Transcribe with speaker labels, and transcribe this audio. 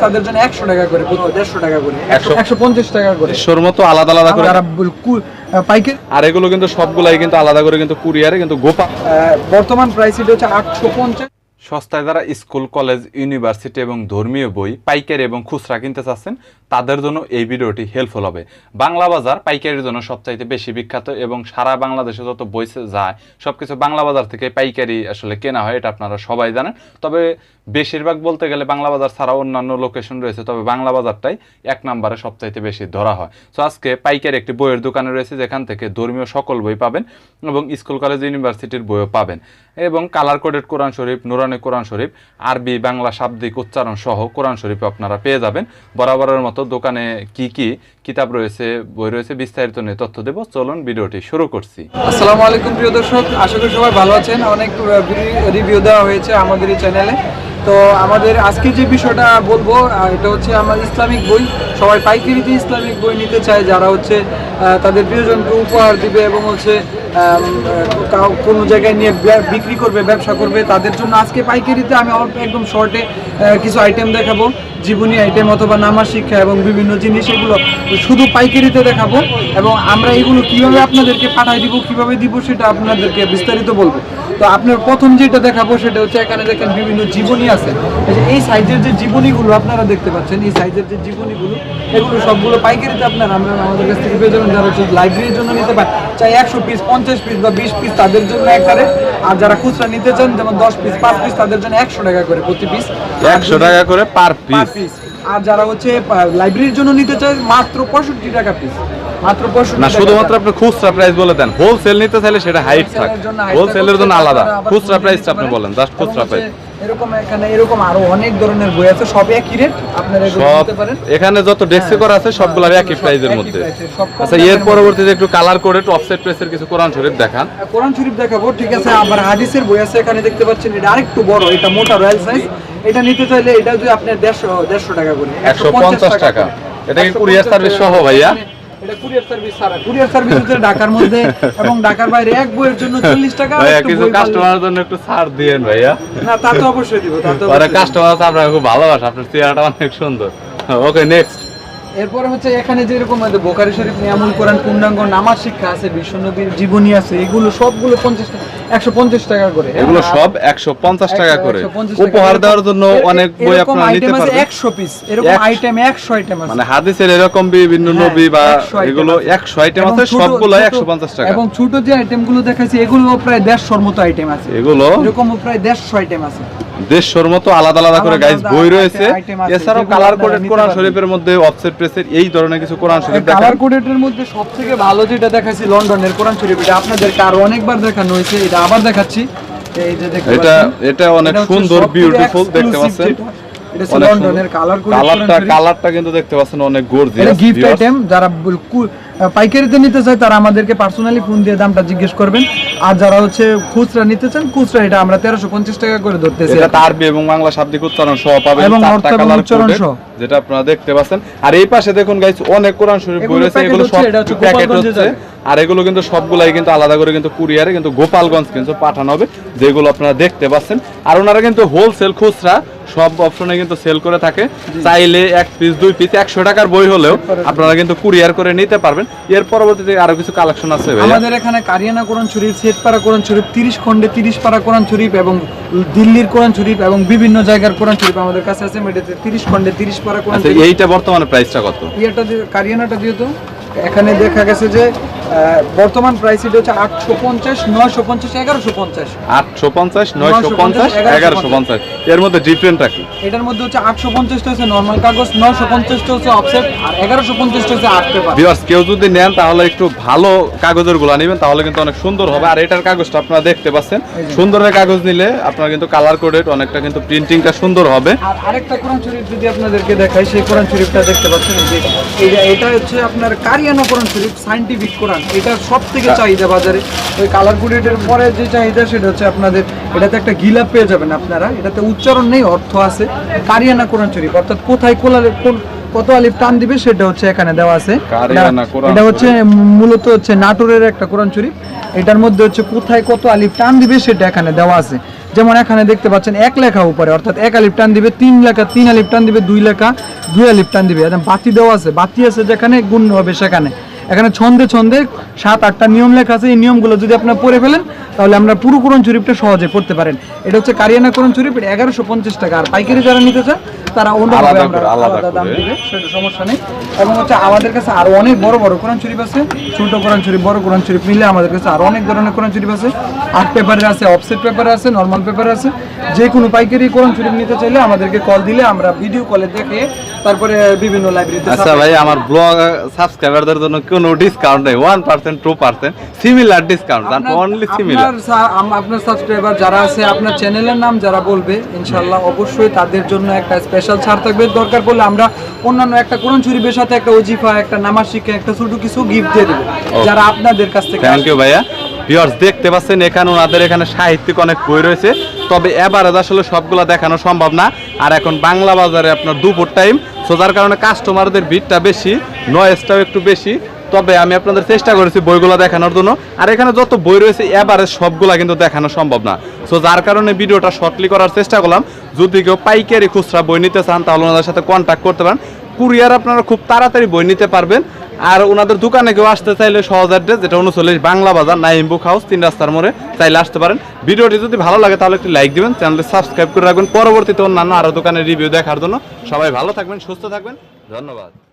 Speaker 1: তাদের জন্য একশো টাকা করে দেড়শো টাকা করে
Speaker 2: একশো-
Speaker 1: পঞ্চাশ টাকা করে।
Speaker 2: একশোর মতো আলাদা আলাদা করে?
Speaker 1: পাইকারি
Speaker 2: আর এগুলো কিন্তু সবগুলাই কিন্তু আলাদা করে কিন্তু কুরিয়ারে কিন্তু গোপা
Speaker 1: বর্তমান প্রাইস এটা হচ্ছে আটশো পঞ্চাশ।
Speaker 2: সস্তায় যারা স্কুল, কলেজ, ইউনিভার্সিটি এবং ধর্মীয় বই, পাইকারি এবং খুচরা কিনতে চাচ্ছেন, তাদের জন্য এই ভিডিওটি হেল্পফুল হবে। বাংলা বাজার পাইকারির জন্য সবচাইতে বেশি বিখ্যাত এবং সারা বাংলাদেশে যত বই যায়, সবকিছু বাংলা বাজার থেকে পাইকারি আসলে কেনা হয়, এটা আপনারা সবাই জানেন। তবে বেশিরভাগ বলতে গেলে বাংলা বাজার ছাড়া অন্যান্য লোকেশন রয়েছে, তবে বাংলা বাজারটাই এক নম্বরে সবচাইতে বেশি ধরা হয়। তো আজকে পাইকারি একটি বইয়ের দোকানে রয়েছে, যেখান থেকে ধর্মীয় সকল বই পাবেন এবং স্কুল, কলেজ, ইউনিভার্সিটির বইও পাবেন। এবং কালার কোডেড কোরআন শরীফ নুরানি কোরআন শরীফ, আরবি, বাংলা শাব্দিক উচ্চারণ সহ কোরআন শরীফ আপনারা পেয়ে যাবেন। বরাবরের মতো দোকানে কি কি কিতাব রয়েছে, বই রয়েছে, বিস্তারিত নিয়ে তথ্য দেব। চলুন ভিডিওটি শুরু করছি।
Speaker 1: আসসালামু আলাইকুম প্রিয় দর্শক, আশা করি সবাই ভালো আছেন। অনেক রিভিউ দেওয়া হয়েছে আমাদের এই চ্যানেলে তো আমাদের আজকে যে বিষয়টা বলব এটা হচ্ছে আমার ইসলামিক বই। সবাই পাইকারিতে ইসলামিক বই নিতে চায়, যারা হচ্ছে তাদের প্রিয়জনকে উপহার দিবে এবং হচ্ছে কোনো জায়গায় নিয়ে বিক্রি করবে, ব্যবসা করবে, তাদের জন্য আজকে পাইকারিতে আমি একদম শর্টে কিছু আইটেম দেখাবো। জীবনী আইটেম অথবা নামাজ শিক্ষা এবং বিভিন্ন জিনিস এগুলো শুধু পাইকারিতে দেখাবো এবং আমরা এগুলো কীভাবে আপনাদেরকে পাঠাই দিব, কীভাবে দিব সেটা আপনাদেরকে বিস্তারিত বলব। তো আপনার প্রথম যেটা দেখাবো সেটা হচ্ছে এখানে দেখেন বিভিন্ন জীবনী আছে। এই সাইজের যে জীবনীগুলো আপনারা দেখতে পাচ্ছেন, এই সাইজের যে জীবনীগুলো, এগুলো সবগুলো পাইকারিতে আপনারা আমরা আমাদের কাছ থেকে পেয়ে যাবেন। যারা লাইব্রেরির জন্য নিতে পারেন, চাই একশো পিস পঞ্চাশ পিস বা বিশ পিস তাদের জন্য একবারে আর যারা খুচরা নিতে চান যেমন দশ পিস পাঁচ পিস তাদের জন্য একশো টাকা করে প্রতি পিস
Speaker 2: একশো টাকা করে পার পিস
Speaker 1: আর যারা হচ্ছে লাইব্রেরির জন্য নিতে চায় মাত্র পঁয়ষট্টি টাকা পিস মাত্র
Speaker 2: না শুধুমাত্র আপনি খুচরা প্রাইস বলে দেন। হোলসেল নিতে চাইলে সেটা হাইট থাকে।
Speaker 1: হোলসেলের জন্য
Speaker 2: আলাদা। খুচরা
Speaker 1: প্রাইস
Speaker 2: প্রাইসটা আপনি বলেন জাস্ট খুচরা প্রাইস
Speaker 1: এরকম এখানে এরকম আরও অনেক ধরনের বই আছে সব একই রেট আপনারা নিতে পারেন?
Speaker 2: এখানে যত ডেস্কে করা আছে সবগুলোর একই প্রাইজের মধ্যে। আচ্ছা এর পরবর্তীতে একটু কালার করে অফসেট প্রেসের কিছু কোরআন শরীফ দেখান।
Speaker 1: কোরআন শরীফ দেখাবো ঠিক আছে আবার হাদিসের বই আছে এখানে দেখতে পাচ্ছেন এটা আরেকটু বড় এটা মোটা রয়্যাল সাইজ এটা নিতে চাইলে এটা যদি দেড়শো দেড়শো টাকা করে
Speaker 2: একশো পঞ্চাশ টাকা এটা কি কুরিয়ার সার্ভিস সহ ভাইয়া?
Speaker 1: এটা কুরিয়ার সার্ভিস ছাড়া। কুরিয়ার সার্ভিস হচ্ছে ঢাকার মধ্যে এবং ঢাকার বাইরে এক বইয়ের জন্য চল্লিশ টাকা আর
Speaker 2: কিছু কাস্টমারের জন্য একটু ছাড় দিয়েন ভাইয়া।
Speaker 1: না তা তো অবশ্যই দিব তা
Speaker 2: কাস্টমার খুব ভালোবাসে আপনার চেহারাটা অনেক সুন্দর। ওকে নেক্সট
Speaker 1: এরপরে হচ্ছে এখানে যেরকম বোকারি শরীফ নিয়ামুল কোরআন পূর্ণাঙ্গ নামাজ শিক্ষা আছে বিশ্বনবীর জীবনী আছে এগুলো সবগুলো পঞ্চাশ একশো পঞ্চাশ টাকা করে।
Speaker 2: এগুলো সব একশো পঞ্চাশ টাকা করে। উপহার দেওয়ার জন্য অনেক বই আপনারা নিতে পারবেন।
Speaker 1: 100 পিস এরকম আইটেম 100 আইটেম আছে।
Speaker 2: মানে হাদিসের এরকম বিভিন্ন
Speaker 1: হ্যাঁ,
Speaker 2: নবী বা এগুলো একশো আইটেম আছে সবগুলাই একশো পঞ্চাশ টাকা।
Speaker 1: এবং ছোট যে আইটেমগুলো দেখাচ্ছি এগুলো প্রায় দেড়শোর মতো আইটেম আছে।
Speaker 2: এগুলো?
Speaker 1: এরকম প্রায় দেড়শো আইটেম আছে।
Speaker 2: দেড়শোর মতো আলাদা আলাদা করে গাইজ বই রয়েছে। এছাড়াও কালার কোডেড কোরআন শরীফের মধ্যে অফসেট প্রেসের এই ধরনের কিছু কোরআন শরীফ। দেখান।
Speaker 1: কালার কোডেটের মধ্যে সব থেকে ভালো যেটা দেখাচ্ছি লন্ডনের কোরআন শরীফ এটা আপনাদেরকে আরও অনেকবার দেখানো হয়েছে এটা আবার দেখাচ্ছি। এই যে দেখতে
Speaker 2: এটা এটা অনেক সুন্দর বিউটিফুল দেখতে পাচ্ছেন।
Speaker 1: এটা লন্ডনের কালার
Speaker 2: কালারটা কালারটা কিন্তু দেখতে পাচ্ছেন অনেক গর্জিয়াস
Speaker 1: গিফট আইটেম যারা পাইকারিতে নিতে চায় তারা আমাদেরকে পার্সোনালি ফোন দিয়ে দামটা জিজ্ঞেস করবেন আর যারা হচ্ছে খুচরা নিতে চান খুচরা এটা আমরা তেরোশো পঞ্চাশ টাকা করে ধরতেছি
Speaker 2: এটা আরবি এবং বাংলা শাব্দিক উচ্চারণ সহ পাবেন
Speaker 1: এবং উচ্চারণ সহ।
Speaker 2: যেটা আপনারা দেখতে পাচ্ছেন আর এই পাশে দেখুন গাইস অনেক কোরআন শরীফ বই রয়েছে এগুলো সব প্যাকেট হচ্ছে। আর এগুলো কিন্তু সবগুলাই কিন্তু আলাদা করে কিন্তু কুরিয়ারে কিন্তু গোপালগঞ্জ কিন্তু পাঠানো হবে যেগুলো আপনারা দেখতে পাচ্ছেন। আর ওনারা কিন্তু হোলসেল খুচরা সব অপশনে কিন্তু সেল করে থাকে। চাইলে এক পিস দুই পিস একশো টাকার বই হলেও আপনারা কিন্তু কুরিয়ার করে নিতে পারবেন। এর পরবর্তীতে আরও কিছু কালেকশন আছে
Speaker 1: আমাদের এখানে কারিয়ানা কোরআন শরীফ সেটপাড়া কোরআন শরীফ তিরিশ খন্ডে তিরিশ পাড়া কোরআন শরীফ এবং দিল্লির কোরআন শরীফ এবং বিভিন্ন জায়গার কোরআন শরীফ আমাদের কাছে আছে এটাতে তিরিশ খন্ডে তিরিশ পাড়া কোরআন
Speaker 2: আচ্ছা এইটা বর্তমানে প্রাইসটা কত?
Speaker 1: ইয়েটা কারিয়ানাটা দিয়ে তো এখানে দেখা গেছে যে বর্তমান প্রাইস এটা হচ্ছে আটশো পঞ্চাশ নয়শো পঞ্চাশ এগারোশো পঞ্চাশ।
Speaker 2: আটশো পঞ্চাশ নয়শো পঞ্চাশ এগারোশো পঞ্চাশ। এর মধ্যে ডিফারেন্ট রাখি
Speaker 1: এটার মধ্যে হচ্ছে আটশো পঞ্চাশটা হচ্ছে নর্মাল কাগজ নয়শো পঞ্চাশটা হচ্ছে অফসেট আর এগারোশো পঞ্চাশটা হচ্ছে আর্ট পেপার
Speaker 2: ভিউয়ার্স কেউ যদি নেন তাহলে একটু ভালো কাগজেরগুলা নেবেন তাহলে কিন্তু অনেক সুন্দর হবে। আর এটার কাগজটা আপনারা দেখতে পাচ্ছেন। সুন্দরের কাগজ নিলে আপনারা কিন্তু কালার কোডেড অনেকটা কিন্তু প্রিন্টিংটা সুন্দর হবে।
Speaker 1: আর আরেকটা কোরআন শরীফ যদি আপনাদেরকে দেখাই সেই কোরআন শরীফটা দেখতে পাচ্ছেন এই যে এটা হচ্ছে আপনার কারিয়ানা কোরআন শরীফ সাইন্টিফিক কোরআন। এটা সব থেকে চাহিদা বাজারে? ওই কালার কোডেটের পরে যে চাহিদা সেটা হচ্ছে আপনাদের এটাতে একটা গিলাপ পেয়ে যাবেন আপনারা। এটাতে উচ্চারণ নেই অর্থ আছে। কারিয়ানা কোরআন শরীফ অর্থাৎ কোথায় কোলালে কোন কত আলিফ টান দিবে সেটা হচ্ছে এখানে দেওয়া আছে। এটা- হচ্ছে মূলত হচ্ছে নাটোরের একটা কোরআন শরীফ। এটার মধ্যে হচ্ছে কোথায় কত আলিফ টান দিবে সেটা এখানে দেওয়া আছে। যেমন এখানে দেখতে পাচ্ছেন এক লেখা উপরে অর্থাৎ এক আলিফ টান দিবে তিন লেখা তিন আলিফ টান দিবে দুই লেখা দুই আলিফ টান দিবে। একদম বাতি দেওয়া আছে বাতি আছে যেখানে গুণ হবে সেখানে। এখানে ছন্দে ছন্দে সাত, আটটা নিয়ম লেখা আছে। এই নিয়মগুলো যদি আপনারা পড়ে ফেলেন, তাহলে আমরা পুরো কোরআন শরীফটা সহজে পড়তে পারেন। এটা হচ্ছে কারিয়ানা কোরআন শরীফ এগারোশো পঞ্চাশ টাকা। আর পাইকারি যারা নিতে চায় তারা অন্যভাবে
Speaker 2: আলাদা
Speaker 1: দাম। দিবে সেটা সমস্যা নেই। এবং হচ্ছে আমাদের কাছে আরও অনেক বড় বড় কোরআন শরীফ আছে ছোট কোরআন শরীফ বড় কোরআন শরীফ মিলে আমাদের কাছে আরও অনেক ধরনের কোরআন শরীফ আছে। আর্ট পেপারের আছে অফসেট পেপারে আছে নর্মাল পেপারে আছে। যে কোনো পাইকারি কোরআন শরীফ নিতে চাইলে আমাদেরকে কল দিলে আমরা ভিডিও কলে দেখে তারপরে বিভিন্ন লাইব্রেরিতে
Speaker 2: আচ্ছা ভাই আমার ব্লগ সাবস্ক্রাইবারদের জন্য কোনো ডিসকাউন্ট নেই one percent two percent similar discount only similar
Speaker 1: আপনার আপনার সাবস্ক্রাইবার যারা আছে আপনার চ্যানেলের নাম যারা বলবে ইনশাল্লাহ অবশ্যই তাদের জন্য একটা স্পেশাল ছাড় থাকবে। দরকার পড়লে আমরা অন্যান্য একটা কোরআন শরীফের সাথে একটা ওজিফা একটা নামাজ শিক্ষা একটা ছোট কিছু গিফট দিয়ে দেবো যারা আপনাদের কাছ থেকে
Speaker 2: থ্যাংক ইউ ভাইয়া। ভিউয়ার্স দেখতে পাচ্ছেন এখানে ওনাদের এখানে সাহিত্যিক অনেক বই রয়েছে। তবে এবারে আসলে সবগুলা দেখানো সম্ভব না। আর এখন বাংলা বাজারে আপনার দুপুর টাইম সো যার কারণে কাস্টমারদের ভিড়টা বেশি নয়েজটাও একটু বেশি। তবে আমি আপনাদের চেষ্টা করেছি বইগুলো দেখানোর জন্য। আর এখানে যত বই রয়েছে এবারে সবগুলা কিন্তু দেখানো সম্ভব না। সো যার কারণে ভিডিওটা শর্টলি করার চেষ্টা করলাম। যদি কেউ পাইকারি খুচরা বই নিতে চান, তাহলে ওনাদের সাথে কন্ট্যাক্ট করতে পারেন। কুরিয়ার আপনারা খুব তাড়াতাড়ি বই নিতে পারবেন। আর ওনাদের দোকানে কেউ আসতে চাইলে সহজ অ্যাড্রেস যেটা উনচল্লিশ বাংলা বাজার, নাইম বুক হাউস, তিন রাস্তার মোড়ে চাইলে আসতে পারেন। ভিডিওটি যদি ভালো লাগে, তাহলে একটি লাইক দিবেন, চ্যানেলটি সাবস্ক্রাইব করে রাখবেন। পরবর্তীতে অন্যান্য আরও দোকানের রিভিউ দেখার জন্য। সবাই ভালো থাকবেন, সুস্থ থাকবেন। ধন্যবাদ।